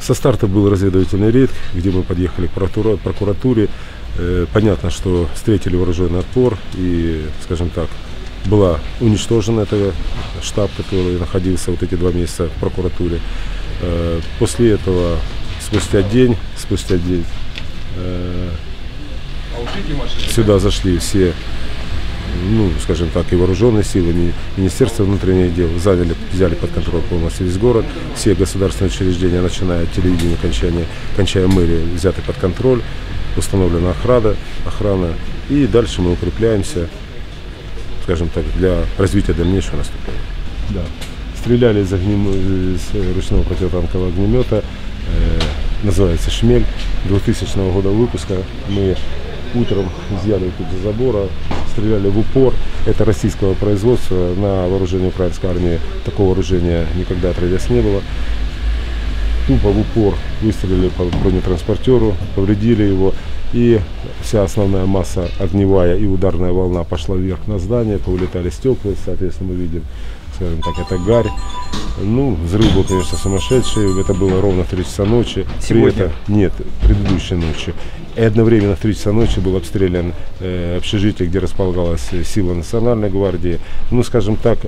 Со старта был разведывательный рейд, где мы подъехали к прокуратуре. прокуратуре. Э, понятно, что встретили вооруженный отпор и, скажем так, была уничтожена это штаб, который находился вот эти два месяца в прокуратуре. Э, после этого, спустя день, спустя день, э, сюда зашли все ну, скажем так, и вооруженные силы, и Министерство внутренних дел заняли, взяли под контроль полностью весь город. Все государственные учреждения, начиная от телевидения, кончая, кончая мэрии, взяты под контроль. Установлена охрана, охрана. И дальше мы укрепляемся, скажем так, для развития дальнейшего наступления. Да. Стреляли из, огнем... из ручного противотанкового огнемета, э, называется «Шмель», 2000 года выпуска. Мы утром изъяли тут за забора, стреляли в упор. Это российского производства. На вооружении украинской армии такого вооружения никогда отродясь не было. Тупо в упор выстрелили по бронетранспортеру, повредили его. И вся основная масса огневая и ударная волна пошла вверх на здание, повылетали стекла, соответственно, мы видим, скажем так, это гарь. Ну, взрыв был, конечно, сумасшедший. Это было ровно в 3 часа ночи. Сегодня? При это, нет, предыдущей ночи. И одновременно в 3 часа ночи был обстрелян э, общежитие, где располагалась сила Национальной гвардии. Ну, скажем так,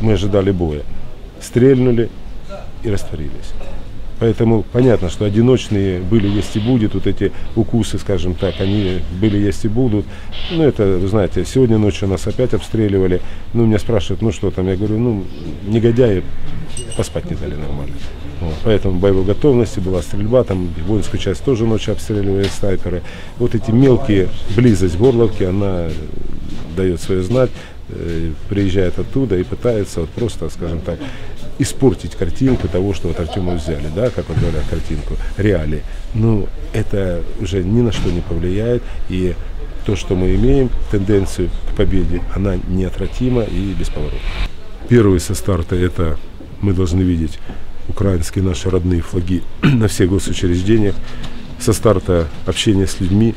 мы ожидали боя. Стрельнули и растворились. Поэтому понятно, что одиночные были, есть и будет, вот эти укусы, скажем так, они были, есть и будут. Ну, это, знаете, сегодня ночью нас опять обстреливали. Ну, меня спрашивают, ну что там, я говорю, ну, негодяи поспать не дали нормально. Вот, поэтому боевой готовности была стрельба, там воинскую часть тоже ночью обстреливали снайперы. Вот эти мелкие, близость горловки, она дает свое знать, э, приезжает оттуда и пытается вот просто, скажем так, испортить картинку того, что вот Артема взяли, да, как вот говорят, картинку, реалии. Ну, это уже ни на что не повлияет, и то, что мы имеем, тенденцию к победе, она неотвратима и бесповоротна. Первый со старта это мы должны видеть украинские наши родные флаги на всех госучреждениях. Со старта общения с людьми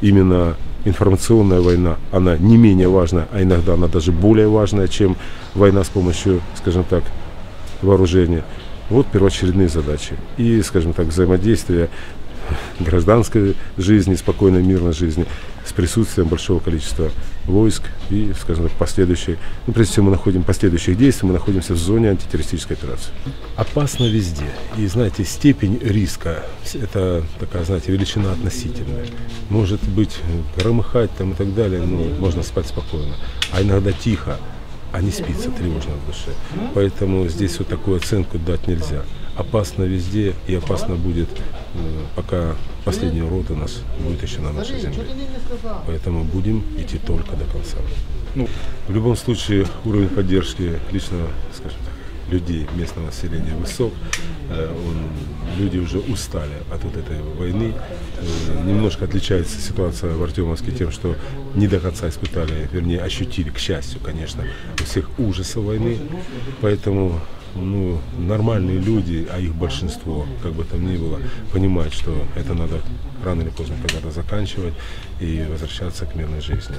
именно информационная война, она не менее важна, а иногда она даже более важная, чем война с помощью, скажем так, вооружения. Вот первоочередные задачи. И, скажем так, взаимодействие гражданской жизни, спокойной, мирной жизни с присутствием большого количества войск и, скажем так, последующие, ну, прежде всего мы находим последующих действий, мы находимся в зоне антитеррористической операции. Опасно везде. И, знаете, степень риска, это такая, знаете, величина относительная. Может быть, громыхать там и так далее, ну, можно спать спокойно. А иногда тихо, а не спится тревожно в душе. Поэтому здесь вот такую оценку дать нельзя. Опасно везде и опасно будет, пока последний урод у нас будет еще на нашей земле. Поэтому будем идти только до конца. Ну, в любом случае уровень поддержки лично, скажем так, людей местного населения высок. Э, он, люди уже устали от вот этой войны. Э, немножко отличается ситуация в Артемовске тем, что не до конца испытали, вернее, ощутили, к счастью, конечно, всех ужаса войны. Поэтому ну, нормальные люди, а их большинство, как бы там ни было, понимают, что это надо рано или поздно когда-то заканчивать и возвращаться к мирной жизни.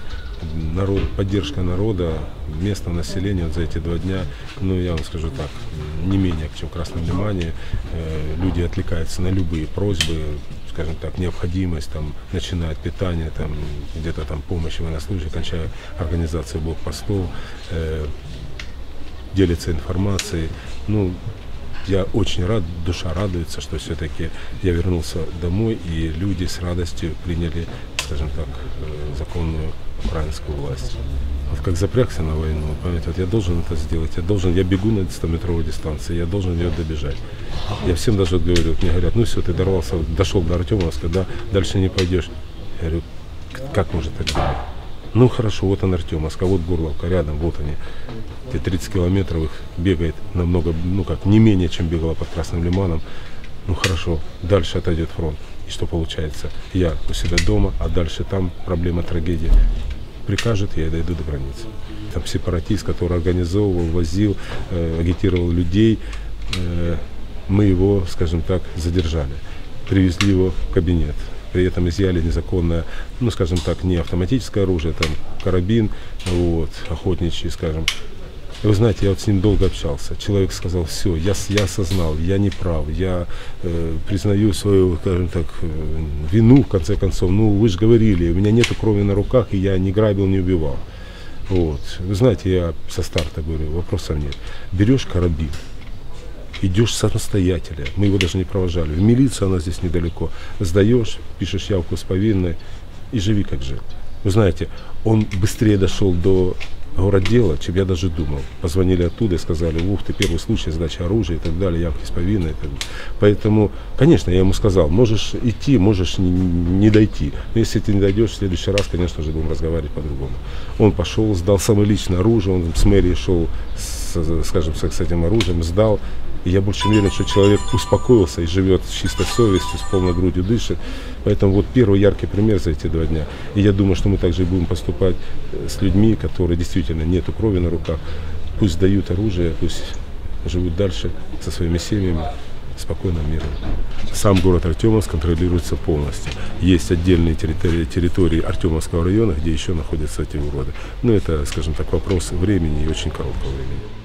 Народ, поддержка народа, местного населения вот за эти два дня, ну, я вам скажу так, не менее, чем в Красном Лимане. Э, люди отвлекаются на любые просьбы, скажем так, необходимость, там, начиная от питания, там, где-то там помощи военнослужащих, кончая организацией блокпостов, э, делится информацией. Ну, я очень рад, душа радуется, что все-таки я вернулся домой, и люди с радостью приняли, скажем так, э, законную украинскую власть. Вот как запрягся на войну, понимаете, вот я должен это сделать, я должен, я бегу на 100-метровой дистанции, я должен ее добежать. Я всем даже говорю, вот мне говорят, ну все, ты дорвался, дошел до Артемовска, да, дальше не пойдешь. Я говорю, как может так быть? Ну хорошо, вот он Артемовск, а вот Горловка рядом, вот они. Те 30 километров их бегает намного, ну как, не менее, чем бегала под Красным Лиманом. Ну хорошо, дальше отойдет фронт. И что получается? Я у себя дома, а дальше там проблема, трагедия. Прикажет, я дойду до границы. Там сепаратист, который организовывал, возил, э, агитировал людей, э, мы его, скажем так, задержали. Привезли его в кабинет при этом изъяли незаконное, ну, скажем так, не автоматическое оружие, там, карабин, вот, охотничий, скажем, вы знаете, я вот с ним долго общался. Человек сказал, все, я, я осознал, я не прав, я э, признаю свою, скажем так, э, вину, в конце концов. Ну, вы же говорили, у меня нету крови на руках, и я не грабил, не убивал. Вот. Вы знаете, я со старта говорю, вопросов нет. Берешь карабин, идешь самостоятельно, мы его даже не провожали, в милицию она здесь недалеко, сдаешь, пишешь явку с повинной и живи как жил. Вы знаете, он быстрее дошел до городдела, чем я даже думал. Позвонили оттуда и сказали, ух ты, первый случай сдачи оружия и так далее, явки с повинной. и так далее. Поэтому, конечно, я ему сказал, можешь идти, можешь не, не дойти. Но если ты не дойдешь, в следующий раз, конечно же, будем разговаривать по-другому. Он пошел, сдал самое личное оружие, он с мэрии шел, с, скажем, с этим оружием, сдал. И я больше уверен, что человек успокоился и живет с чистой совестью, с полной грудью дышит. Поэтому вот первый яркий пример за эти два дня. И я думаю, что мы также будем поступать э, с людьми, которые действительно нету крови на руках. Пусть дают оружие, пусть живут дальше со своими семьями спокойно, мирно. Сам город Артемовск контролируется полностью. Есть отдельные территории, территории Артемовского района, где еще находятся эти уроды. Но это, скажем так, вопрос времени и очень короткого времени.